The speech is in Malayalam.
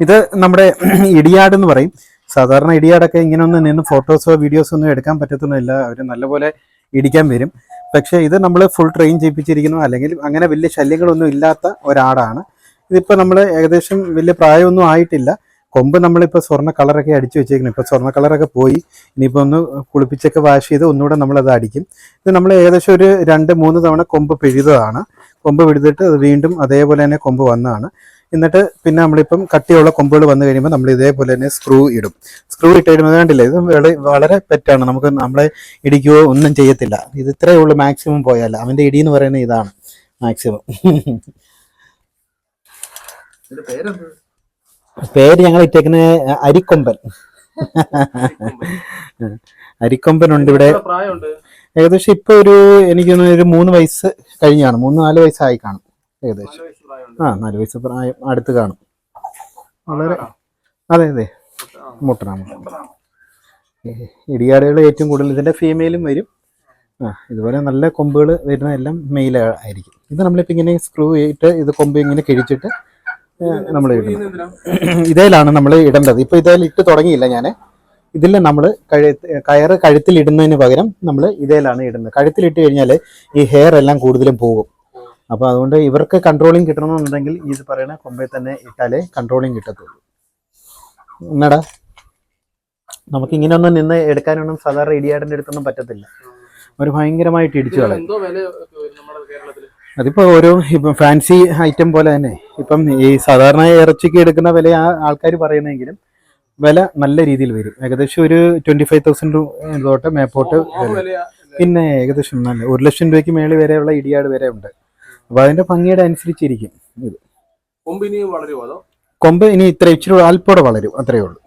ഇത് നമ്മുടെ ഇടിയാട് എന്ന് പറയും. സാധാരണ ഇടിയാടൊക്കെ ഇങ്ങനെ ഒന്നും നിന്ന് ഫോട്ടോസോ വീഡിയോസോ ഒന്നും എടുക്കാൻ പറ്റത്തൊന്നുമില്ല അവർ നല്ലപോലെ ഇടിക്കാൻ വരും. പക്ഷേ ഇത് നമ്മൾ ഫുൾ ട്രെയിൻ ചെയ്യിപ്പിച്ചിരിക്കുന്നു. അല്ലെങ്കിൽ അങ്ങനെ വലിയ ശല്യങ്ങളൊന്നും ഇല്ലാത്ത ഒരാടാണ്. ഇതിപ്പോൾ നമ്മൾ ഏകദേശം വലിയ പ്രായമൊന്നും ആയിട്ടില്ല. കൊമ്പ് നമ്മളിപ്പോൾ സ്വർണ കളറൊക്കെ അടിച്ചു വെച്ചേക്കുന്നു. ഇപ്പോൾ സ്വർണ കളറൊക്കെ പോയി. ഇനിയിപ്പോൾ ഒന്ന് കുളിപ്പിച്ചൊക്കെ വാഷ് ചെയ്ത് ഒന്നുകൂടെ നമ്മളത് അടിക്കും. ഇത് നമ്മൾ ഏകദേശം ഒരു രണ്ട് മൂന്ന് തവണ കൊമ്പ് പിഴുതതാണ്. കൊമ്പ് പിഴുതിട്ട് വീണ്ടും അതേപോലെ തന്നെ കൊമ്പ് വന്നതാണ്. എന്നിട്ട് പിന്നെ നമ്മളിപ്പം കട്ടിയുള്ള കൊമ്പുകൾ വന്നു കഴിയുമ്പോൾ നമ്മൾ ഇതേപോലെ തന്നെ സ്ക്രൂ ഇടും. സ്ക്രൂ ഇട്ട് കഴിയുമ്പോൾ കണ്ടില്ലേ? ഇത് വള- വളരെ പെറ്റാണ്. നമുക്ക് നമ്മളെ ഇടിക്കുകയോ ഒന്നും ചെയ്യത്തില്ല. ഇത് ഇത്രയേ ഉള്ളൂ മാക്സിമം പോയാൽ. അവന്റെ ഇടി എന്ന് പറയുന്നത് ഇതാണ് മാക്സിമം പേര് ഞങ്ങൾ ഇട്ടേക്കുന്നത് അരിക്കൊമ്പൻ. അരിക്കൊമ്പൻ ഉണ്ട് ഇവിടെ. ഏകദേശം ഇപ്പൊ ഒരു എനിക്ക് ഒരു മൂന്ന് വയസ്സ് കഴിഞ്ഞാണ്. മൂന്ന് നാല് വയസ്സായി കാണും. ഏകദേശം. ആ നാല് വയസ്സ് പ്രായം അടുത്ത് കാണും. വളരെ അതെ അതെ. മുട്ടനാണ് ഇടിയാടുകൾ ഏറ്റവും കൂടുതൽ ഇതിന്റെ ഫീമെയിലും വരും. ആ ഇതുപോലെ നല്ല കൊമ്പുകൾ വരുന്ന എല്ലാം മെയിൽ ആയിരിക്കും. ഇത് നമ്മളിപ്പോൾ ഇങ്ങനെ സ്ക്രൂ ചെയ്തിട്ട് ഇത് കൊമ്പ് ഇങ്ങനെ കിഴിച്ചിട്ട് നമ്മൾ ഇടുന്നത്? ഇതേലാണ് നമ്മൾ ഇടേണ്ടത്. ഇപ്പോൾ ഇതേൽ ഇട്ട് തുടങ്ങിയില്ല ഞാൻ ഇതിൽ നമ്മൾ കഴുത്ത് കയറ് കഴുത്തിൽ ഇടുന്നതിന് പകരം നമ്മൾ ഇതേലാണ് ഇടുന്നത്. കഴുത്തിലിട്ട് കഴിഞ്ഞാൽ ഈ ഹെയർ എല്ലാം കൂടുതലും പോകും. അപ്പോൾ അതുകൊണ്ട് ഇവർക്ക് കൺട്രോളിങ് കിട്ടണമെന്നുണ്ടെങ്കിൽ ഈ പറയുന്ന കൊമ്പയിൽ തന്നെ ഇട്ടാലേ കൺട്രോളിങ് കിട്ടത്തുള്ളൂ. എന്നടാ? നമുക്ക് ഇങ്ങനെ ഒന്ന് നിന്ന് എടുക്കാനൊന്നും സാധാരണ ഇടിയാടിന്റെ അടുത്തൊന്നും പറ്റത്തില്ല. ഒരു ഭയങ്കരമായിട്ട് ഇടിച്ചു കളയും അതിപ്പോ ഓരോ ഇപ്പം ഫാൻസി ഐറ്റം പോലെ തന്നെ. ഇപ്പം ഈ സാധാരണ ഇറച്ചിക്ക് എടുക്കുന്ന വില ആൾക്കാർ പറയുന്നെങ്കിലും വില നല്ല രീതിയിൽ വരും. ഏകദേശം ഒരു ട്വന്റി ഫൈവ് തൗസൻഡ് തൊട്ട് മേപ്പോട്ട് ആ പിന്നെ ഏകദേശം നല്ല ഒരു ലക്ഷം രൂപയ്ക്ക് മേളിൽ വരെയുള്ള ഇടിയാട് വരെ ഉണ്ട്. അപ്പൊ അതിന്റെ ഭംഗിയുടെ അനുസരിച്ചിരിക്കും ഇത്. കൊമ്പ് ഇനി വളരുമോ അതോ? കൊമ്പ് ഇനി ഇത്ര ഇച്ചിരി അല്പോടെ വളരും അത്രയേ ഉള്ളൂ.